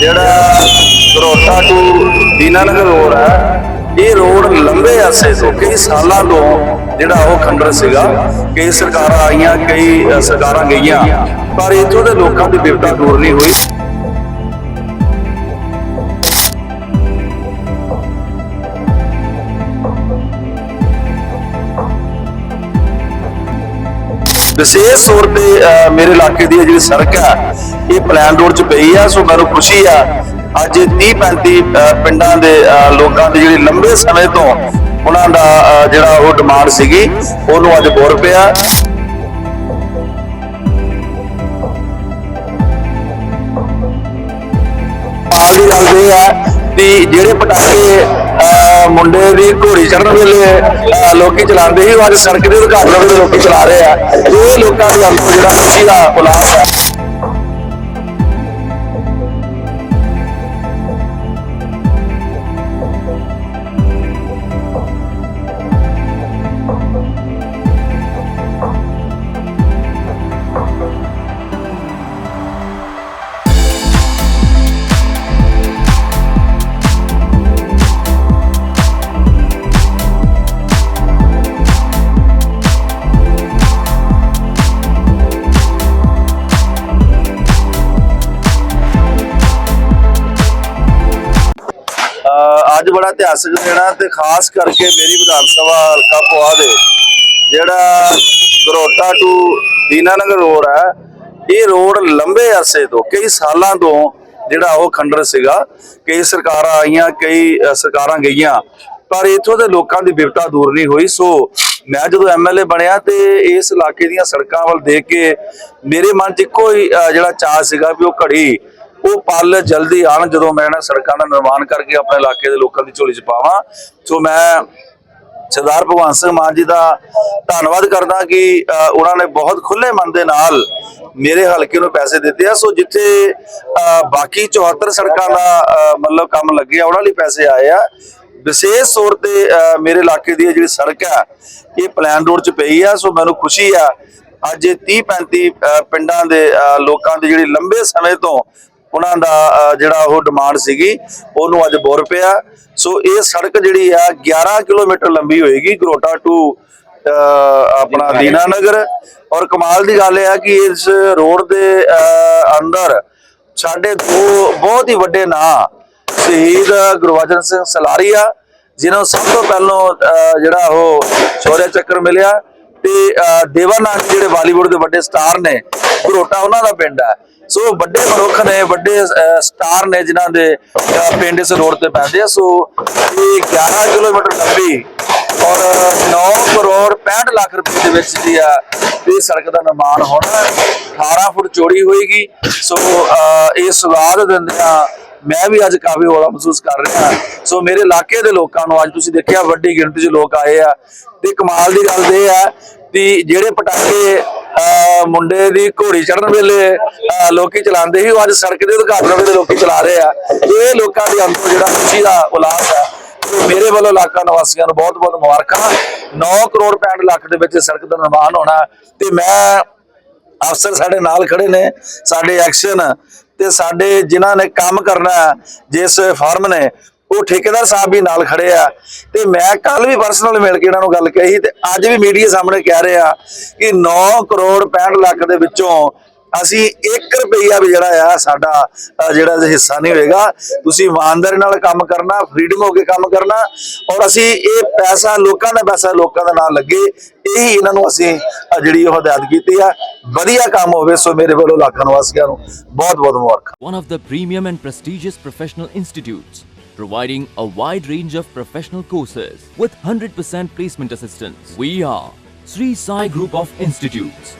ਜਿਹੜਾ ਕਰੋਟਾ to Dinanagar road ਹੈ ਇਹ ਰੋਡ ਲੰਬੇ ਅਰਸੇ ਤੋਂ ਕਈ ਸਾਲਾਂ ਤੋਂ ਜਿਹੜਾ ਉਹ ਖੰਡਰ ਸੀਗਾ, ਕਈ ਸਰਕਾਰਾਂ ਆਈਆਂ, ਕਈ ਸਰਕਾਰਾਂ ਗਈਆਂ, ਪਰ ਇੱਥੋਂ ਦੇ ਲੋਕਾਂ ਦੀ ਬਿਪਤਾ ਦੂਰ ਨਹੀਂ ਹੋਈ। ਵਿਸ਼ੇਸ਼ ਤੌਰ ਤੇ ਮੇਰੇ ਇਲਾਕੇ ਦੀ ਇਹ ਜਿਹੜੀ ਸੜਕ ਹੈ ਇਹ ਪਲਾਨ ਰੋਡ 'ਚ ਪਈ ਆ ਸੋ ਮੈਨੂੰ ਖੁਸ਼ੀ ਆ ਅੱਜ 30 35 ਪਿੰਡਾਂ ਦੇ ਅ, ਲੋਕਾਂ ਦੀ ਜਿਹੜੀ ਲੰਬੇ ਸਮੇਂ ਤੋਂ ਉਹਨਾਂ ਦਾ ਜਿਹੜਾ ਉਹ ਡਿਮਾਂਡ ਸੀਗੀ ਉਹਨੂੰ ਅੱਜ ਬੋਰ ਪਿਆ। ਮਾਣ ਗੱਲ ਇਹ ਹੈ ਵੀ ਜਿਹੜੇ ਪਟਾਕੇ ਮੁੰਡੇ ਦੀ ਘੋੜੀ ਚੜਨ ਵੇਲੇ ਅਹ, ਲੋਕੀ ਚਲਾਉਂਦੇ ਸੀ ਉਹ ਅੱਜ ਸੜਕ ਦੇ ਉਦਘਾਟਨ ਵੇਲੇ ਲੋਕੀ ਚਲਾ ਰਹੇ ਆ। ਇਹ ਲੋਕਾਂ ਦੀ ਅੰਦਰ ਜਿਹੜਾ ਖੁਸ਼ੀ ਦਾ ਉਲਾਸ ਹੈ ਅੱਜ ਬੜਾ ਇਤਿਹਾਸਕ ਦਿਨ ਹੈ ਤੇ ਖਾਸ ਕਰਕੇ ਮੇਰੀ ਵਿਧਾਨ ਸਭਾ ਹਲਕਾ ਪੋਆ ਦੇ ਜਿਹੜਾ ਗਰੋਟਾ ਟੂ ਦੀਨਾਨਗਰ ਰੋਡ ਹੈ ਇਹ ਰੋਡ ਲੰਬੇ ਅਰਸੇ ਤੋਂ, ਕਈ ਸਾਲਾਂ ਤੋਂ ਜਿਹੜਾ ਉਹ ਖੰਡਰ ਸੀਗਾ, ਕਈ ਸਰਕਾਰਾਂ ਆਈਆਂ, ਕਈ ਸਰਕਾਰਾਂ ਗਈਆਂ, ਪਰ ਇੱਥੋਂ ਦੇ ਲੋਕਾਂ ਦੀ ਬਿਪਤਾ ਦੂਰ ਨਹੀਂ ਹੋਈ, ਸੋ ਮੈਂ ਜਦੋਂ ਐਮਐਲਏ ਬਣਿਆ ਤੇ ਇਸ ਇਲਾਕੇ ਦੀਆਂ ਸੜਕਾਂ ਵੱਲ ਦੇਖ ਕੇ ਮੇਰੇ ਮਨ 'ਚ ਇੱਕੋ ਹੀ ਜਿਹੜਾ ਚਾਹ ਸੀਗਾ ਵੀ ਉਹ ਘੜੀ ਉਹ ਪਲ ਜਲਦੀ ਆਣ ਜਦੋਂ ਮੈਂ ਇਹਨਾਂ ਸੜਕਾਂ ਦਾ ਨਿਰਮਾਣ ਕਰਕੇ ਆਪਣੇ ਇਲਾਕੇ ਦੇ ਲੋਕਾਂ ਦੀ ਝੋਲੀ 'ਚ ਪਾਵਾਂ। ਸੋ ਮੈਂ ਸਰਦਾਰ ਭਗਵੰਤ ਸਿੰਘ ਮਾਨ ਜੀ ਦਾ ਧੰਨਵਾਦ ਕਰਦਾ ਕਿ ਉਹਨਾਂ ਨੇ ਬਹੁਤ ਖੁੱਲੇ ਮਨ ਦੇ ਨਾਲ ਮੇਰੇ ਹਲਕੇ ਨੂੰ ਪੈਸੇ ਦਿੱਤੇ ਆ। ਸੋ ਜਿੱਥੇ ਬਾਕੀ 74 ਸੜਕਾਂ ਦਾ ਮਤਲਬ ਕੰਮ ਲੱਗਿਆ ਉਹਨਾਂ ਲਈ ਪੈਸੇ ਆਏ ਆ। ਵਿਸ਼ੇਸ਼ ਤੌਰ ਤੇ ਅ, ਮੇਰੇ ਇਲਾਕੇ ਦੀ ਇਹ ਜਿਹੜੀ ਸੜਕ ਹੈ ਇਹ ਪਲਾਨ ਰੋਡ 'ਚ ਪਈ ਆ। ਸੋ ਮੈਨੂੰ ਖੁਸ਼ੀ ਆ ਅੱਜ ਇਹ 30 35 ਪਿੰਡਾਂ ਦੇ ਅ, ਲੋਕਾਂ ਦੀ ਜਿਹੜੀ ਲੰਬੇ ਸਮੇਂ ਤੋਂ ਉਹਨਾਂ ਦਾ ਜਿਹੜਾ ਉਹ ਡਿਮਾਂਡ ਸੀਗੀ ਉਹਨੂੰ ਅੱਜ ਬੋਰ ਪਿਆ। ਸੋ ਇਹ ਸੜਕ ਜਿਹੜੀ ਆ 11 ਕਿਲੋਮੀਟਰ ਲੰਬੀ ਹੋਏਗੀ ਗਰੋਟਾ ਟੂ ਆਪਣਾ ਦੀਨਾਨਗਰ। ਔਰ ਕਮਾਲ ਦੀ ਗੱਲ ਇਹ ਆ ਕਿ ਇਸ ਰੋਡ ਦੇ ਅੰਦਰ ਸਾਡੇ ਦੋ ਬਹੁਤ ਹੀ ਵੱਡੇ ਨਾਂ ਸ਼ਹੀਦ ਗੁਰਬਚਨ ਸਿੰਘ ਸਲਾਰੀਆ ਜਿਨ੍ਹਾਂ ਨੂੰ ਸਭ ਤੋਂ ਪਹਿਲਾਂ ਜਿਹੜਾ ਉਹ ਸ਼ੌਰਯ ਚੱਕਰ ਮਿਲਿਆ। ਤੇ ਦੇਵਾਨੰਦ ਜਿਹੜੇ ਬਾਲੀਵੁੱਡ ਦੇ ਵੱਡੇ ਸਟਾਰ ਨੇ ਘਰੋਟਾ ਉਹਨਾਂ ਦਾ ਪਿੰਡ ਹੈ। ਸੋ ਵੱਡੇ ਮਨੁੱਖ ਨੇ ਵੱਡੇ ਸਟਾਰ ਨੇ ਜਿਨ੍ਹਾਂ ਦੇ ਪਿੰਡ ਇਸ ਰੋਡ ਤੇ ਪੈਂਦੇ ਆ। ਸੋ ਇਹ 11 ਕਿਲੋਮੀਟਰ ਲੰਬੀ ਔਰ 9 ਕਰੋੜ 65 ਲੱਖ ਰੁਪਏ ਦੇ ਵਿੱਚ ਜੀ ਆ ਇਹ ਸੜਕ ਦਾ ਨਿਰਮਾਣ ਹੋਣਾ 18 ਫੁੱਟ ਚੌੜੀ ਹੋਏਗੀ। ਸੋ ਅ, ਇਹ ਸਵਾਦ ਦਿੰਦਿਆਂ ਮੈਂ ਵੀ ਅੱਜ ਕਾਫੀ ਹੌਲਾ ਮਹਿਸੂਸ ਕਰ ਰਿਹਾ। ਸੋ ਮੇਰੇ ਇਲਾਕੇ ਦੇ ਲੋਕਾਂ ਨੂੰ ਅੱਜ ਤੁਸੀਂ ਦੇਖਿਆ, ਵੱਡੀ ਗਿਣਤੀ 'ਚ ਲੋਕ ਆਏ ਆ। ਤੇ ਕਮਾਲ ਦੀ ਗੱਲ ਇਹ ਹੈ ਵੀ ਜਿਹੜੇ ਪਟਾਕੇ ਮੁੰਡੇ ਦੀ ਘੋੜੀ ਚੜਨ ਵੇਲੇ ਲੋਕੀ ਚਲਾਉਂਦੇ ਸੀ, ਉਹ ਅੱਜ ਸੜਕ ਦੇ ਉਦਘਾਟਨ ਵੇਲੇ ਲੋਕੀ ਚਲਾ ਰਹੇ ਆ। ਇਹ ਲੋਕਾਂ ਦੇ ਅੰਦਰ ਜਿਹੜਾ ਖੁਸ਼ੀ ਦਾ ਉਲਾਸ ਹੈ, ਤੇ ਮੇਰੇ ਵੱਲੋਂ ਇਲਾਕਾ ਨਿਵਾਸੀਆਂ ਨੂੰ ਬਹੁਤ ਬਹੁਤ ਮੁਬਾਰਕਾਂ। 9 ਕਰੋੜ 65 ਲੱਖ ਦੇ ਵਿੱਚ ਸੜਕ ਦਾ ਨਿਰਮਾਣ ਹੋਣਾ ਤੇ ਮੈਂ ਅਫਸਰ ਸਾਡੇ ਨਾਲ ਖੜੇ ਨੇ। ਸਾਡੇ ਐਕਸ਼ਨ ਤੇ ਸਾਡੇ ਜਿਨ੍ਹਾਂ ਨੇ ਕੰਮ ਕਰਨਾ ਜਿਸ ਫਾਰਮ ਨੇ, ਉਹ ਠੇਕੇਦਾਰ ਸਾਹਿਬ ਵੀ ਨਾਲ ਖੜੇ ਆ। ਤੇ ਮੈਂ ਕੱਲ ਵੀ ਪਰਸਨਲ ਮਿਲ ਕੇ ਇਹਨਾਂ ਨੂੰ ਗੱਲ ਕਹੀ ਤੇ ਅੱਜ ਵੀ ਮੀਡੀਆ ਸਾਹਮਣੇ ਕਹਿ ਰਿਹਾ ਕਿ 9 ਕਰੋੜ 65 ਲੱਖ ਦੇ ਵਿੱਚੋਂ ਅਸੀਂ 1 ਰੁਪਈਆ ਵੀ ਜਿਹੜਾ ਆ ਸਾਡਾ ਜਿਹੜਾ ਹਿੱਸਾ ਨਹੀਂ ਹੋਏਗਾ ਤੁਸੀਂ ਇਮਾਨਦਾਰੀ ਨਾਲ ਕੰਮ ਕਰਨਾ ਫਰੀडम ਹੋ ਕੇ ਕੰਮ ਕਰਨਾ ਔਰ ਅਸੀਂ ਇਹ ਪੈਸਾ ਲੋਕਾਂ ਦਾ ਪੈਸਾ ਲੋਕਾਂ ਦਾ ਨਾਂ ਲੱਗੇ ਇਹੀ ਇਹਨਾਂ ਨੂੰ ਅਸੀਂ ਜਿਹੜੀ ਉਹ ਹਦਾਇਤ ਕੀਤੀ ਆ ਵਧੀਆ ਕੰਮ ਹੋਵੇ ਸੋ ਮੇਰੇ ਵੱਲੋਂ ਲੱਖਾਂ ਵਾਸੀਆਂ ਨੂੰ ਬਹੁਤ ਬਹੁਤ ਮੁਬਾਰਕ one of the premium and prestigious professional institutes providing a wide range of professional courses with 100% placement assistance. We are Sri Sai Group of Institutes.